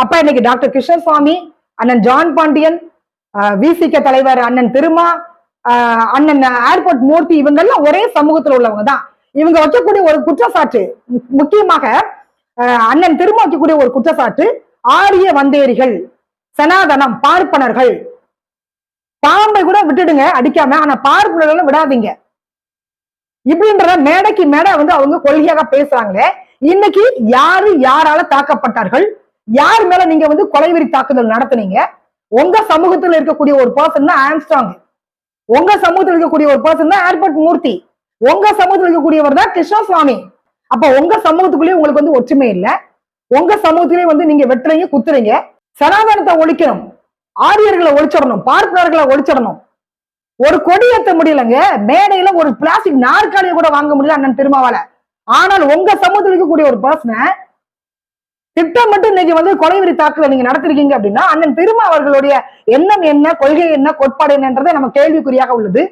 அப்ப இன்னைக்கு டாக்டர் கிருஷ்ணசுவாமி அண்ணன் ஜான் பாண்டியன் விசிக தலைவர் அண்ணன் திருமா ஆஹ் அண்ணன் ஏர்போர்ட் மூர்த்தி இவங்க எல்லாம் ஒரே சமூகத்துல உள்ளவங்க தான். இவங்க வைக்கக்கூடிய ஒரு குற்றச்சாட்டு முக்கியமாக அண்ணன் திருமா வைக்கக்கூடிய ஒரு குற்றச்சாட்டு ஆரிய வந்தேரிகள் சனாதனம் பார்ப்பனர்கள். பாம்பை கூட விட்டுடுங்க அடிக்காம ஆனா பார்ப்பனர்கள் விடாதீங்க. இப்படின்றத மேடைக்கு மேடை வந்து அவங்க கொள்கையாக பேசுறாங்களே இன்னைக்கு யாரு யாரால தாக்கப்பட்டார்கள் யார் மேல நீங்க வந்து கொலைவெறி தாக்குதல் நடத்துனீங்க? உங்க சமூகத்துல இருக்கக்கூடிய ஒரு பர்சன் தான் ஆம்ஸ்டாங் உங்க சமூகத்தில் இருக்கக்கூடிய ஒரு பர்சன் தான் ஏர்போர்ட் மூர்த்தி உங்க சமூகத்தில் இருக்கக்கூடியவர் தான் கிருஷ்ணசுவாமி. அப்ப உங்க சமூகத்துக்குள்ளேயே உங்களுக்கு வந்து ஒற்றுமை இல்ல. உங்க சமூகத்திலேயே வந்து நீங்க வெட்டுறீங்க குத்துறீங்க. சனாதனத்தை ஒழிக்கணும். ஆரியர்களை ஒழிச்சிடணும் பார்ப்பனர்களை ஒழிச்சிடணும். ஒரு கொடி ஏத்த முடியலங்க. மேடையில ஒரு பிளாஸ்டிக் நாற்காலியை கூட வாங்க முடியல அண்ணன் திருமாவால. ஆனால் உங்க சமூகத்தில் இருக்கக்கூடிய ஒரு பர்சனை திட்டம் மட்டும் இன்னைக்கு வந்து கொலைவெறி தாக்குதல் நீங்க நடத்திருக்கீங்க அப்படின்னா அண்ணன் திருமா அவர்களுடைய எண்ணம் என்ன கொள்கை என்ன கோட்பாடு என்னன்றதை நம்ம கேள்விக்குறியாக உள்ளது.